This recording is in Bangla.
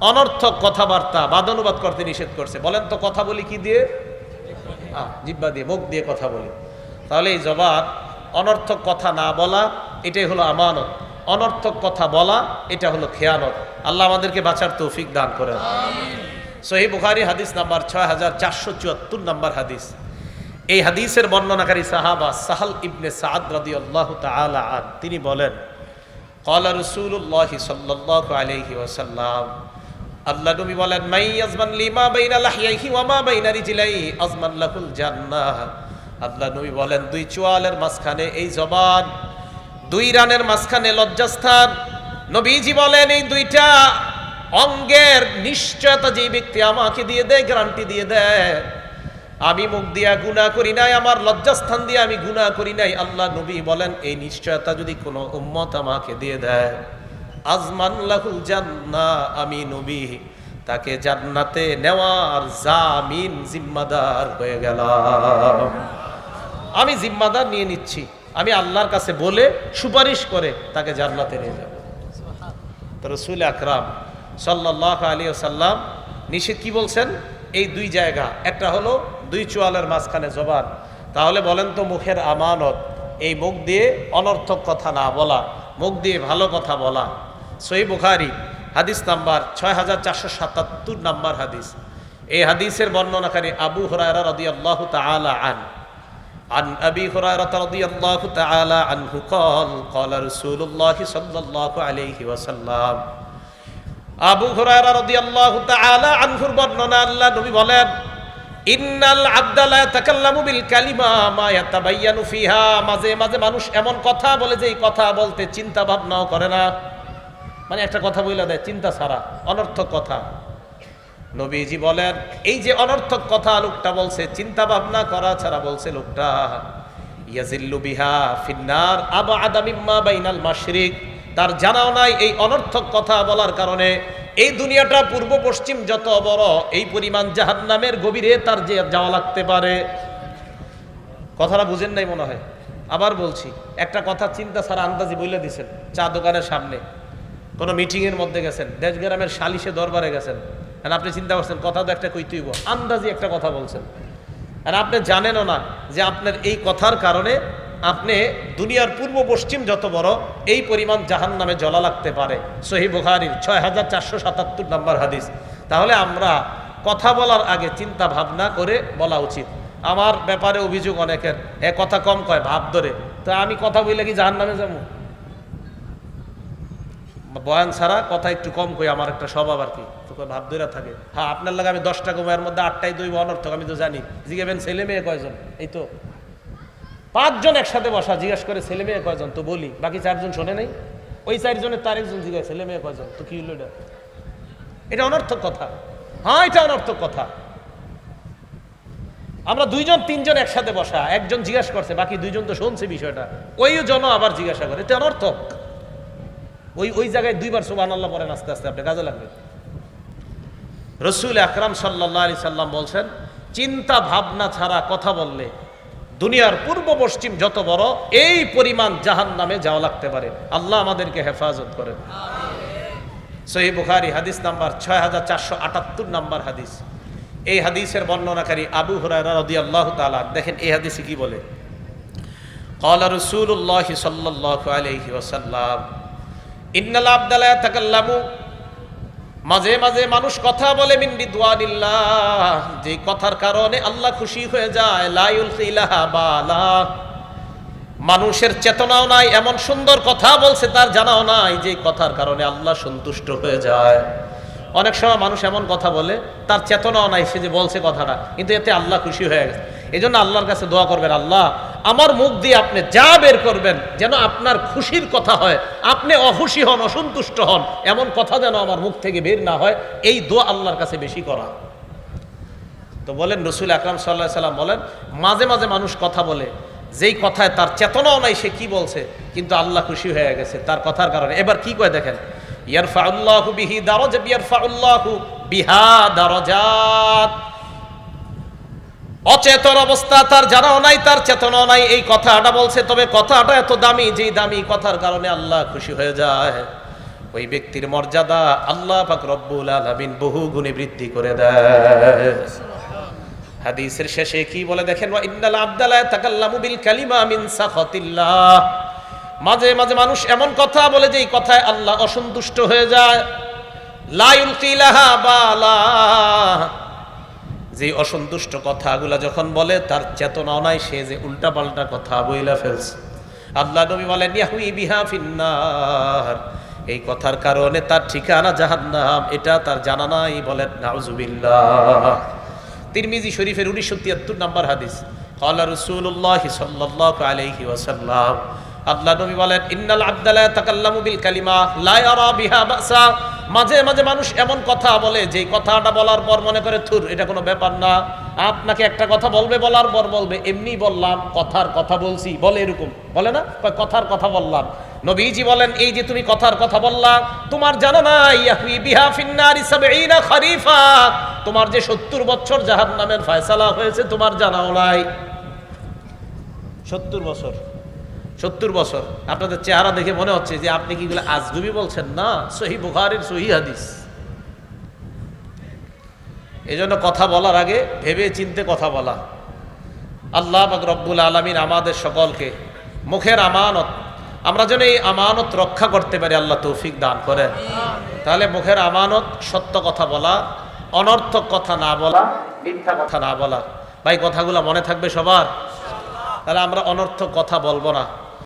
অনর্থক কথাবার্তা বাদানুবাদ করতে নিষেধ করছে। বলেন তো কথা বলি কি দিয়ে? জিব্বা দিয়ে মুখ দিয়ে কথা বলি। তাহলে এই জবান অনর্থক কথা না বলা এটাই হলো আমানত। অনর্থক কথা বলা এটা হলো খেয়ানত। আল্লাহ আমাদেরকে বাঁচার তৌফিক দান করে সহি বুখারি হাদিস নাম্বার ছয় হাজার চারশো চুয়াত্তর নাম্বার হাদিস। এই হাদিসের বর্ণনাকারী সাহাবা সাহাল ইবনে সাদ রদি আল্লাহ তালা তিনি বলেন কলা রসুল্লাহ সাল্লাহ আলহি ওয়াসাল্লাম আল্লাহ নবী বলেন, মাই আজমান লিমা বাইনা লাহিয়াহি ওয়া মা বাইনা রিজলাইহি আজমান লাহুল জান্নাহ। আল্লাহ নবী বলেন, দুই চোয়ালের মাঝখানে এই জবান, দুই রানের মাঝখানে লজ্জাস্থান। নবীজি বলেন, এই দুইটা অঙ্গের নিশ্চয়তা যে ব্যক্তি আমাকে দিয়ে দেয় গ্যারান্টি দিয়ে দেয়। আমি মুখ দিয়া গুণা করি নাই, আমার লজ্জাস্থান দিয়ে আমি গুণা করি নাই। আল্লাহ নবী বলেন, এই নিশ্চয়তা যদি কোনো উম্মত আমাকে দিয়ে দেয় আজমান লাহুল জান্না, আমি নবী। তাকে জান্নাতে নেওয়ার জামিন জিম্মাদার হয়ে গেলাম। আমি জিম্মাদার নিয়ে নিচ্ছি। আমি আল্লাহর কাছে বলে সুপারিশ করে তাকে জান্নাতে নিয়ে যাব। তো রসুল আকরাম সাল্লাহ আলী সাল্লাম নিষেধ কি বলছেন? এই দুই জায়গা, একটা হলো দুই চোয়ালের মাঝখানে জবান। তাহলে বলেন তো মুখের আমানত, এই মুখ দিয়ে অনর্থক কথা না বলা, মুখ দিয়ে ভালো কথা বলা। সই বুখারি হাদিস নাম্বার ছয় হাজার চারশো সাতাত্তর নাম্বার হাদিস এই হাদিসের বর্ণনাকারী আবু হরায়রা রদি আল্লাহ তালা আন عن أبي هريرة رضي الله تعالى عنه قال قال رسول الله صلى الله عليه وسلم আবু হুরায়রা রাদিয়াল্লাহু তাআলা আনহুর বর্ণনা আল্লাহ নবী বলেন ইন্নাল আবদা লা ইয়াতাকাল্লামু বিল কালিমা মা ইয়াতাবায়ানু ফিহা মাঝে মাঝে মানুষ এমন কথা বলে যে এই কথা বলতে চিন্তা ভাবনাও করে না মানে একটা কথা বইলা দেয়, চিন্তা ছাড়া, অনর্থক কথা। নবীজি বলেন, এই যে অনর্থক কথা লোকটা বলছে চিন্তা ভাবনা করা ছাড়া বলছে লোকটা, ইয়াজিল্লু বিহা ফিন্নার আবা আদামিম্মা বাইনাল মাশরিক। তার জানাও নাই এই অনর্থক কথা বলার কারণে, এই দুনিয়াটা পূর্ব পশ্চিম যত বড়, এই পরিমাণ জাহান্নামের গভীরে তার যে যাওয়া লাগতে পারে। কথাটা বুঝেন নাই মনে হয়? আবার বলছি, একটা কথা চিন্তা ছাড়া আন্দাজি বলে দিছেন, চা দোকানের সামনে। কোনো মিটিংয়ের মধ্যে গেছেন, দেশগ্রামের সালিশে দরবারে গেছেন। আর আপনি চিন্তা করছেন, কথা তো একটা কইতেইব আন্দাজি একটা কথা বলছেন। আর আপনি জানেনও না যে আপনার এই কথার কারণে আপনি দুনিয়ার পূর্ব পশ্চিম যত বড়, এই পরিমাণ জাহান নামে জলা লাগতে পারে। সহি বুখারির ছয় হাজার চারশো সাতাত্তর নম্বর হাদিস। তাহলে আমরা কথা বলার আগে চিন্তা ভাবনা করে বলা উচিত। আমার ব্যাপারে অভিযোগ অনেকের, এ কথা কম কয়, ভাব ধরে। তা আমি কথা বললে কি জাহান নামে যাব? বয়ান ছাড়া কথা একটু কম কই, আমার একটা স্বভাব আর কি। তো কই, ভাব ধরে থাকে। হ্যাঁ আপনার লাগে আমি দশটা কমের মধ্যে আটটাই দইব অনর্থক আমি তো জানি। জিজ্ঞেবেন ছেলে মেয়ে কয়জন? এই তো পাঁচজন একসাথে বসা, জিজ্ঞেস করে ছেলে মেয়ে কয়জন? তো বলি। বাকি চারজন শোনে নাই? ওই চারজনের তার একজন জিজ্ঞাসা, ছেলে মেয়ে কয়জন? তো কি হলো এটা? এটা অনর্থক কথা। হ্যাঁ এটা অনর্থক কথা। আমরা দুইজন, তিনজন একসাথে বসা, একজন জিজ্ঞাসা করছে, বাকি দুইজন তো শুনছে বিষয়টা। ওই জন আবার জিজ্ঞাসা করে। এটা অনর্থক। ওই ওই জায়গায় দুইবার সুবান আল্লাহ পড়েন আস্তে আস্তে আপনি কাজে লাগবে রসুল আকরাম সাল্লাহ আলি সাল্লাম বলছেন চিন্তা ভাবনা ছাড়া কথা বললে দুনিয়ার পূর্ব পশ্চিম যত বড় এই পরিমাণ জাহান নামে যাওয়া লাগতে পারে আল্লাহ আমাদেরকে হেফাজত করেন সহি বুখারি হাদিস নাম্বার ছয় হাজার চারশো আটাত্তর নাম্বার হাদিস এই হাদিসের বর্ণনাকারী আবু হুরায়রা রাদিয়াল্লাহু তাআলা দেখেন এই হাদিসে কি বলে قال رسول الله صلى الله عليه وسلم ইন্নাল আবদালা তাকাল্লামু মাঝে মাঝে মানুষ কথা বলে, মিন রিদওয়ানিল্লাহ যে কথার কারণে আল্লাহ খুশি হয়ে যায়। ইলাহা বালা। মানুষের চেতনাও নাই, এমন সুন্দর কথা বলছে, তার জানাও নাই, যে কথার কারণে আল্লাহ সন্তুষ্ট হয়ে যায়। অনেক সময় মানুষ এমন কথা বলে, তার চেতনাও নাই, সে যে বলছে কথাটা। কিন্তু এতে আল্লাহ খুশি হয়ে গেছে। এই জন্য আল্লাহর কাছে দোয়া করবেন, আল্লাহ আমার মুখ দিয়ে আপনি যা বের করবেন, যেন আপনার খুশির কথা হয়। আপনি অখুশি হন, অসন্তুষ্ট হন, এমন কথা যেন আমার মুখ থেকে বের না হয়, এই দোয়া আল্লাহর কাছে বেশি করা। তো বলেন, রসুল আকরাম সাল্লাহ সাল্লাম বলেন, মাঝে মাঝে মানুষ কথা বলে, যেই কথায় তার চেতনাও নাই, সে কি বলছে? কিন্তু আল্লাহ খুশি হয়ে গেছে তার কথার কারণে। এবার কি কয় দেখেন? ইয়ারফাউল্লাহু বিহি দারজ ইয়ারফাউল্লাহু বিহা দারজাত। অচেতন অবস্থা, তার জানাও নাই, তার চেতনাও নাই। এই কথাটা বলছে, তবে কথাটা এত দামি, যেই দামি কথার কারণে আল্লাহ খুশি হয়ে যায়। ওই ব্যক্তির মর্যাদা আল্লাহ পাক রব্বুল আলামিন বহু গুণে বৃদ্ধি করে দেয়। হাদিসের শেষে কি বলে দেখেন? ওয়া ইন্নাল আবদালা তাকাল্লামু বিল কালিমা মিন সাখাতিল্লাহ। মাঝে মাঝে মানুষ এমন কথা বলে যে এই কথায় আল্লাহ অসন্তুষ্ট হয়ে যায়। লা ইউলকিলাহা বালা যে অসন্তুষ্ট কথাগুলো যখন বলে, তার চেতনাও নাই, সে যে উল্টাপাল্টা কথা বইলা ফেলছে। আল্লাহ নবী বলেন এই কথার কারণে তার ঠিকানা জাহান্নাম, এটা তার জানা নাই বলেন, নাউজুবিল্লাহ। তিরমিজি শরীফের উনিশশো তিয়াত্তর নাম্বার হাদিস কলা রসুল্লাহ সাল্লাহ আল্লাহ নবী বলেন, ইন্নাল আব্দালা তাকাল্লামু বিল কালিমা বিহা বাসা। মাঝে মাঝে মানুষ এমন কথা বলে, যে কথাটা বলার পর মনে করে, থুর, এটা কোনো ব্যাপার না। আপনাকে একটা কথা বলবে, বলার পর বলবে। এমনি বললাম, কথার কথা বলছি। বলে এরকম। বলে না? কথার কথা বললাম। নবীজি বলেন, এই যে তুমি কথার কথা বললা, তোমার জানা নাই বিহা ফিন্নারি তোমার যে 70 বছর জাহান্নামের ফয়সালা হয়েছে, তোমার জানাও নাই। সত্তর বছর। সত্তর বছর। আপনাদের চেহারা দেখে মনে হচ্ছে যে আপনি কি এগুলো আজগুবি বলছেন? না সহি বুখারির সহি হাদিস। এই জন্য কথা বলার আগে ভেবে চিনতে কথা বলা। আল্লাহ রব্বুল আলমিন আমাদের সকলকে মুখের আমানত আমরা যেন এই আমানত রক্ষা করতে পারি আল্লাহ তৌফিক দান করে তাহলে মুখের আমানত সত্য কথা বলা অনর্থক কথা না বলা মিথ্যা কথা না বলা। ভাই কথাগুলো মনে থাকবে সবার? তাহলে আমরা অনর্থক কথা বলব না।